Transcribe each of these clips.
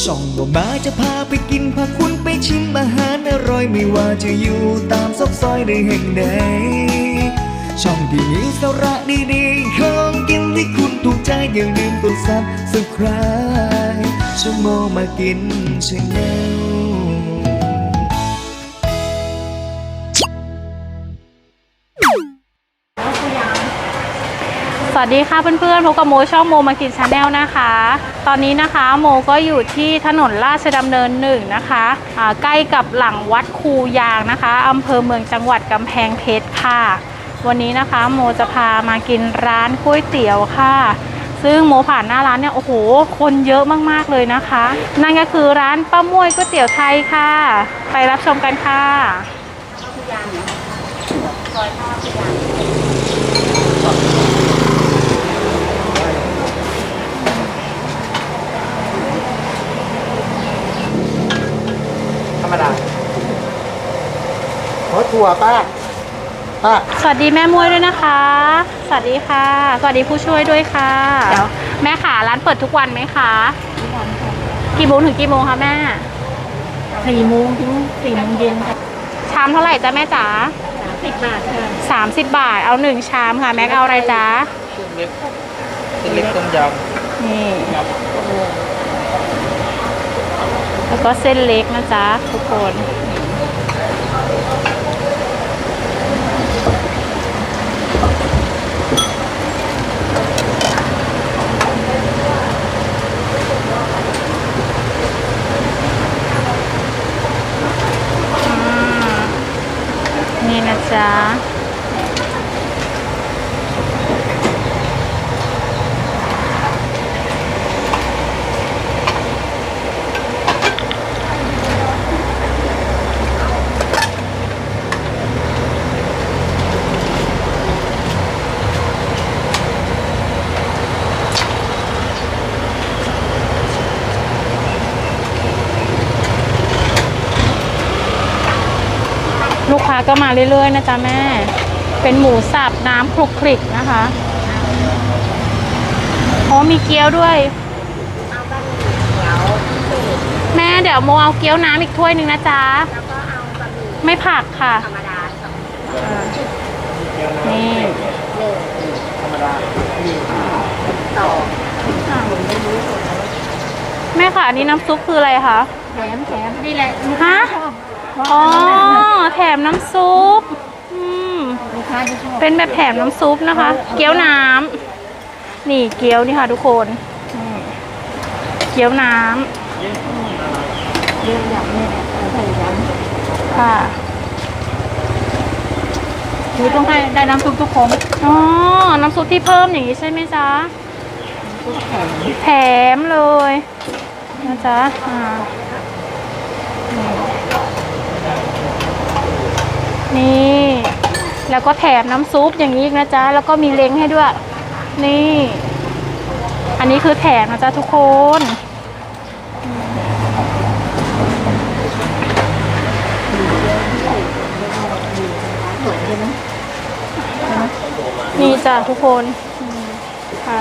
ช่องบ่มาจะพาไปกินพาคุณไปชิมอาหารอร่อยไม่ว่าจะอยู่ตามซอกซอยใดแห่งใดช่องที่มีสาระดีๆของกินที่คุณถูกใจอย่าลืมกดซับสไคร b e ช่องโมมากินชาแนล วัสดีค่ะเพื่อนๆพบกับโมช่องโมมากินชาแนลนะคะ ตอนนี้นะคะโมก็อยู่ที่ถนนราชดำเนินหนึ่งนะคะอ่าใกล้กับหลังวัดคูยางนะคะอำเภอเมืองจังหวัดกำแพงเพชรค่ะ วันนี้นะคะโมจะพามากินร้านก๋วยเตี๋ยวค่ะ ซึ่งโมผ่านหน้าร้านเนี่ยโอ้โห คนเยอะมากๆเลยนะคะ นั่นก็คือร้านป้ามวยก๋วยเตี๋ยวไทยค่ะ ไปรับชมกันค่ะธรรมดาขอ ถั่วป้าป้าสวัสดีแม่มวยด้วยนะคะ สวัสดีค่ะ สวัสดีผู้ช่วยด้วยค่ะเดี๋ยวแม่ขาร้านเปิดทุกวันไหมคะ กี่โมงถึงกี่โมงคะแม่สี่โมงถึงสี่โมงเย็นค่ะชามเท่าไหร่จ๊ะแม่จ๋าสามสิบบาทค่ะสามสิบบาท เอาหนึ่งชามค่ะ แม็กเอาอะไรจ๊ะเส้นเล็กเส้นเล็กต้มยนี่ำครับแล้วก็เส้นเล็กนะจ๊ะทุกคน นี่น ลูกค้าก็มาเรื่อยๆนะจ๊ะแม่ เป็นหมูสับน้ำคลุกคลิกนะคะอ๋อมีเกี๊ยวด้วย แม่เดี๋ยวโมเอาเกี๊ยวน้ำอีกถ้วยหนึ่งนะจ๊ะแล้วก็เอาบะหมี่ไม่ผักค่ะธรรมดาสองนี่หนึ่งธรรมดาสองแม่ค่ะอันนี้น้ำซุปคืออะไรคะแถมแถมนี่แหละลูกฮะค้าช อบอ๋อ แถมน้ำซุปอืมลูกค้าจะชอบเป็นแบบแถมน้ำซุปนะคะ เกี๊ยวน้ำนี่เกี๊ยวนี่ค่ะทุกคนนี่เกี๊ยวน้ำเรื่องอย่างนี้แหละเออพยายามค่ะ คือต้องให้ได้น้ำซุปทุกคนอ๋อ น้ำซุปที่เพิ่มอย่างนี้ใช่ไหมจ๊ะ ทุกแถมแถมเลยนะจ๊ะอ่า นี่ แล้วก็แถมน้ำซุปอย่างนี้อีกนะจ๊ะ แล้วก็มีเล้งให้ด้วย นี่ อันนี้คือแถมนะจ๊ะทุกคนนี่จ้ะทุกคนค่ะ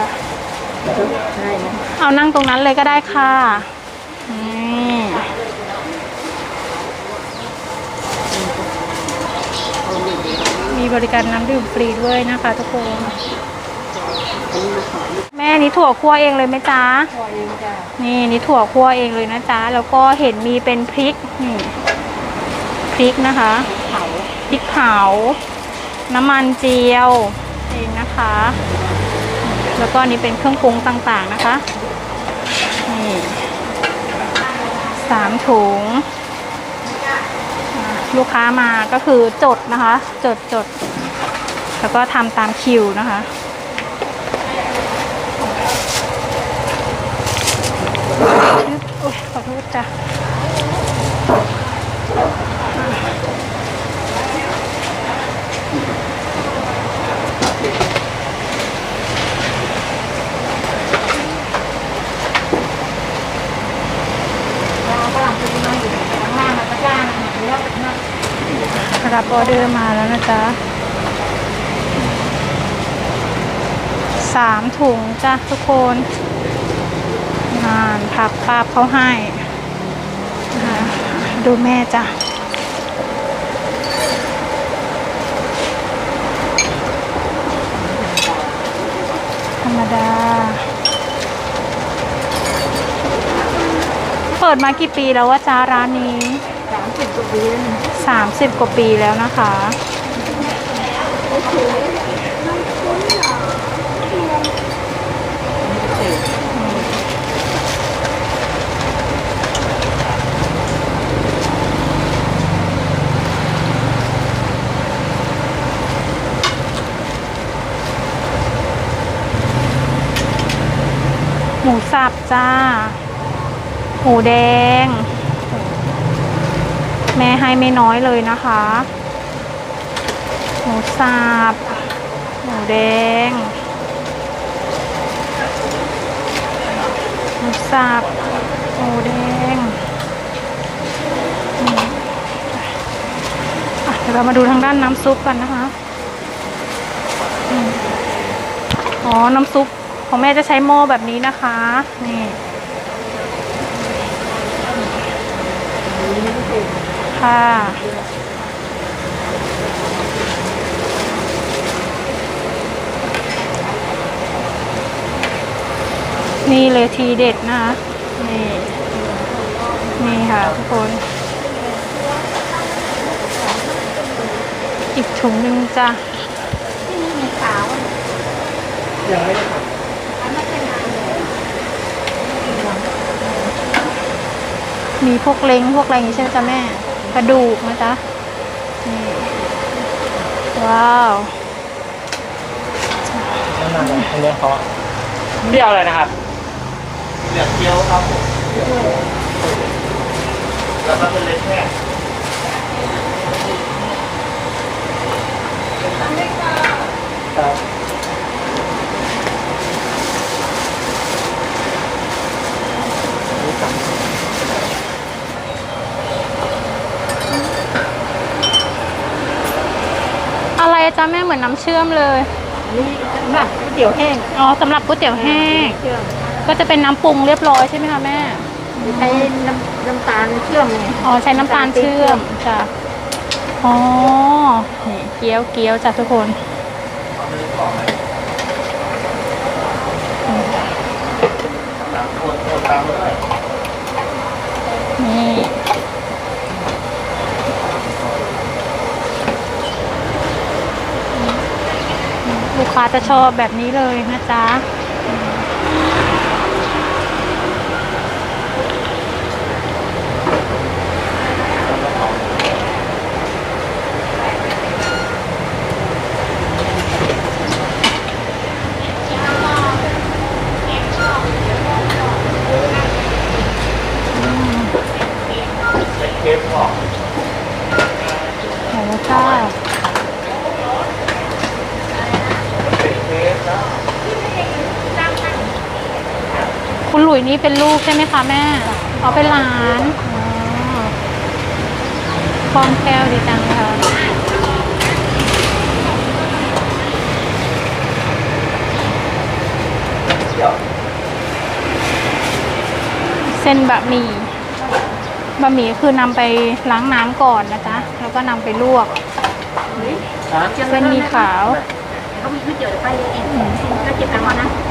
เอานั่งตรงนั้นเลยก็ได้ค่ะนี่ มีบริการน้ำดื่มฟรีด้วยนะคะ ทุกคน แม่นี่ถั่วคั่วเองเลยไหมจ๊ะพอเองจ้ะนี่นี่ถั่วคั่วเองเลยนะจ๊ะแล้วก็เห็นมีเป็นพริกนี่พริกนะคะเผาพริกเผา น้ำมันเจียวเองนะคะ แล้วก็นนี้เป็นเครื่องปรุงต่างๆนะคะนี่สามถุง ลูกค้ามาก็คือจดนะคะ จดจด แล้วก็ทำตามคิวนะคะ โอ๊ยขอโทษจ้ะ ฝรั่งซื้อมาอยู่ข้างล่างนะตะกร้านะหรือว่าเป็นหน้า รับ ออเดอร์มาแล้วนะจ๊ะสามถุงจ้ะทุกคนงานผักปาบเขาให้ ดูแม่จ้ะธรรมดา เปิดมากี่ปีแล้วว่าจ้าร้านนี้ สามสิบกว่าปีแล้วนี่30กว่าปีแล้วนะคะ หมูสับจ้า หมูแดง แม่ให้ไม่น้อยเลยนะคะ หมูสับหมูแดง หมูสับหมูแดงเดี๋ยวเรามาดูทางด้านน้ำซุปกันนะคะอ๋อ น้ำซุปของแม่จะใช้หม้อแบบนี้นะคะ นี่ ค่ะ นี่เลยทีเด็ดนะคะนี่ นี่ค่ะทุกคน อีกถุงหนึ่งจ้ะที่นี่มีขาวยังไม่ได้ทอันนั้นเป็นงานเลยมีพวกเล้งพวกอะไรอย่างงี้ใช่ไหมจ๊ะแม่ กระดูกนะจ๊ะนี่ว้าวำนั่นน่ะอันนี้เขาเรียกอะไรนะครับเรียกเกี๊ยวครับผมแล้วก็เป็นเล็กแค่ครับ อะไรอะ จ๊ะแม่เหมือนน้ำเชื่อมเลยอันนี้สำหรับก๋วยเตี๋ยวแห้งอ๋อสำหรับก๋วยเตี๋ยวแห้ง เชื่อมก็จะเป็นน้ำปรุงเรียบร้อยใช่ไหมคะแม่ใช้น้ำน้ำตาลเชื่อมไงอ๋อใช้น้ำตาลเชื่อมจ้ะอ๋อนี่เกี๊ยวเกี๊ยวจ้ะทุกคนตามคน ตามเลยนี่ลูกค้าจะชอบแบบนี้เลยนะจ๊ะเทปออก เดี๋ยวค่ะ เป็นเทปแล้ว คุณหลุย นี่เป็นลูกใช่ไหมคะแม่เอาเป็นหลานอ๋อคล่องแคล่วดีจังค่ะเดี๋ยวเส้นบะหมี่บะหมี่คือนำไปล้างน้ำก่อนนะจ๊ะแล้วก็นำไปลวกฮะเส้นหมีขาวเขามีก๋วยเตี๋ยวไปเลยเองแล้วเก็บตังค์ก่อนนะสองถุงถุยนะ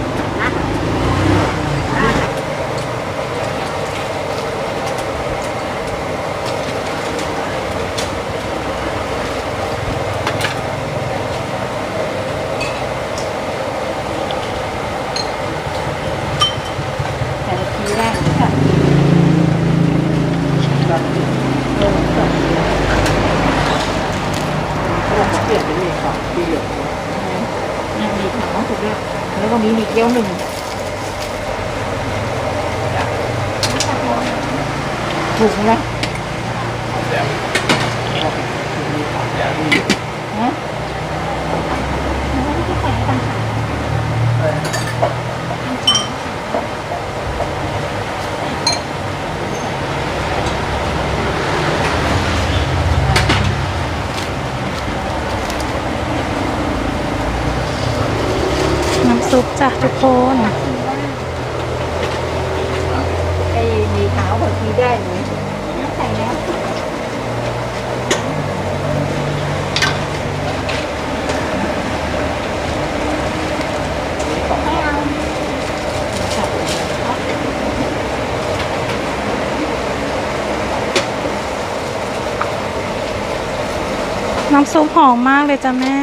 แต่ละทีแรกค่ะ เปลี่ยนเป็นหมีขาวที่เหลือง นี่มีขาวถูกแล้วแล้ว ก็มีมีเกี๊ยวหนึ่งถูกแล้วฮะ น้ำซุป จ้ะทุกคนไอ้มีขาวกับสีแดงเลยใส่แล้วน้ำซุปหอมมากเลยจ้ะแม่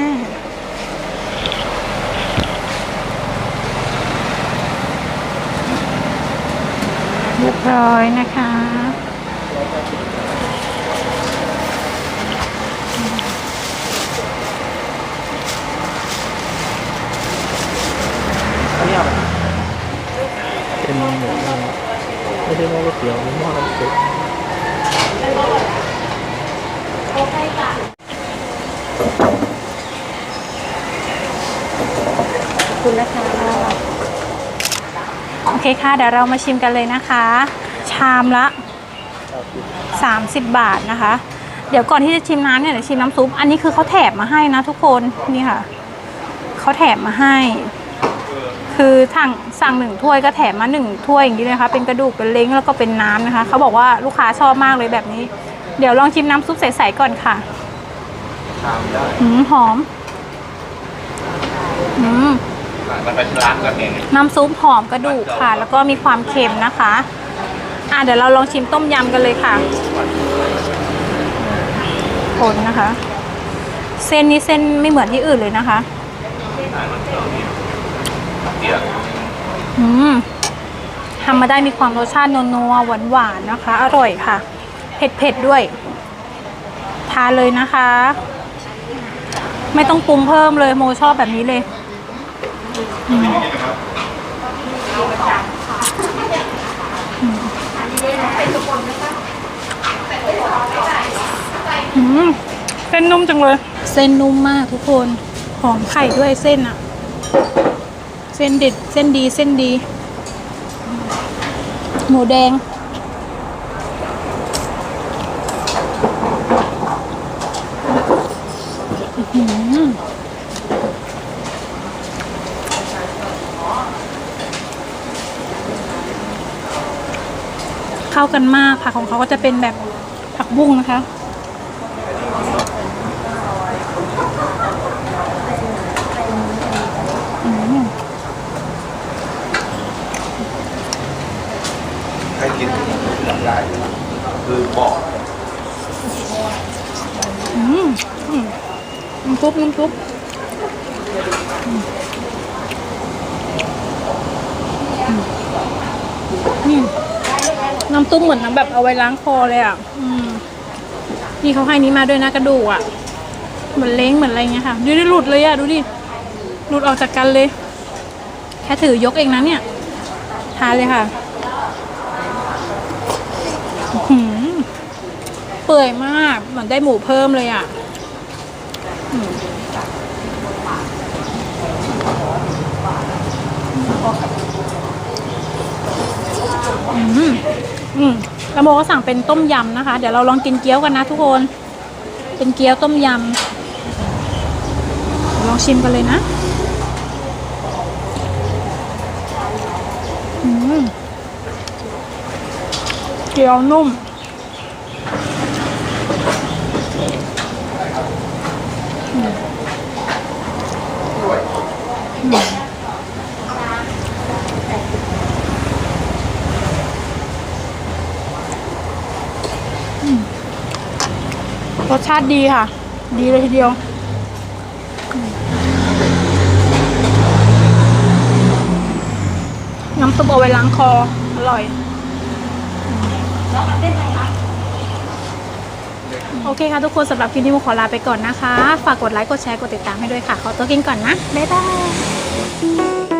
ร้อยนะคะ อันนี้เอาไปเป็นหมูไม่ใช่หม้อก๋วยเตี๋ยวเป็นหม้อน้ำซุป ขอบคุณนะคะ โอเคค่ะ เดี๋ยวเรามาชิมกันเลยนะคะ ชามละ 30 บาทนะคะ เดี๋ยวก่อนที่จะชิมน้ำเนี่ยเดี๋ยวชิมน้ำซุป อันนี้คือเขาแถมมาให้นะทุกคนนี่ค่ะเขาแถมมาให้ คือสั่งสั่งหนึ่งถ้วยก็แถมมาหนึ่งถ้วยอย่างนี้เลยนะคะเป็นกระดูกเป็นเล้งแล้วก็เป็นน้ำนะคะ เขาบอกว่าลูกค้าชอบมากเลยแบบนี้ เดี๋ยวลองชิมน้ำซุปใสๆก่อนค่ะชามได้หืมหอมหืม มันเป็นร้านก็เองน้ำซุปหอมกระดูกค่ะ แล้วก็มีความเค็มนะคะ อะเดี๋ยวเราลองชิมต้มยำกันเลยค่ะ คนนะคะ เส้นนี้เส้นไม่เหมือนที่อื่นเลยนะคะ อืมทำมาได้มีความรสชาตินัวๆหวานๆนะคะ อร่อยค่ะ เผ็ดๆด้วย ทานเลยนะคะ ไม่ต้องปรุงเพิ่มเลยโมชอบแบบนี้เลย อืมเส้นนุ่มจังเลย เส้นนุ่มมากทุกคน หอมไข่ด้วยเส้นอะเส้นเด็ด เส้นดี เส้นดี หมูแดง เข้ากันมากผักของเขาก็จะเป็นแบบผักบุ้งนะคะอืมให้กินได้คือบอกอืมอืมน้ำซุปน้ำซุปอืมอืม น้ำซุปเหมือนน้ำแบบเอาไว้ล้างคอเลยอะ อืม นี่เขาให้นี้มาด้วยนะกระดูกอะ เหมือนเล้งเหมือนอะไรเงี้ยค่ะ ดูดิหลุดเลยอะ ดูดิ หลุดออกจากกันเลย แค่ถือยกเองนะเนี่ย ทานเลยค่ะเปื่อยมาก เหมือนได้หมูเพิ่มเลยอะอืมอืม อืมแล้วโมก็สั่งเป็นต้มยำนะคะ เดี๋ยวเราลองกินเกี๊ยวกันนะทุกคน เป็นเกี๊ยวต้มยำลองชิมกันเลยนะ อืมเกี๊ยวนุ่ม ชาติดีค่ะ ดีเลยทีเดียวอืมน้ำซุปเอาไว้ล้างคอ อร่อย โอเคค่ะทุกคนสำหรับคลิปนี้โมขอลาไปก่อนนะคะ ฝากกดไลค์ กดแชร์ กดติดตามให้ด้วยค่ะ ขอตัวกินก่อนนะ บ๊ายบาย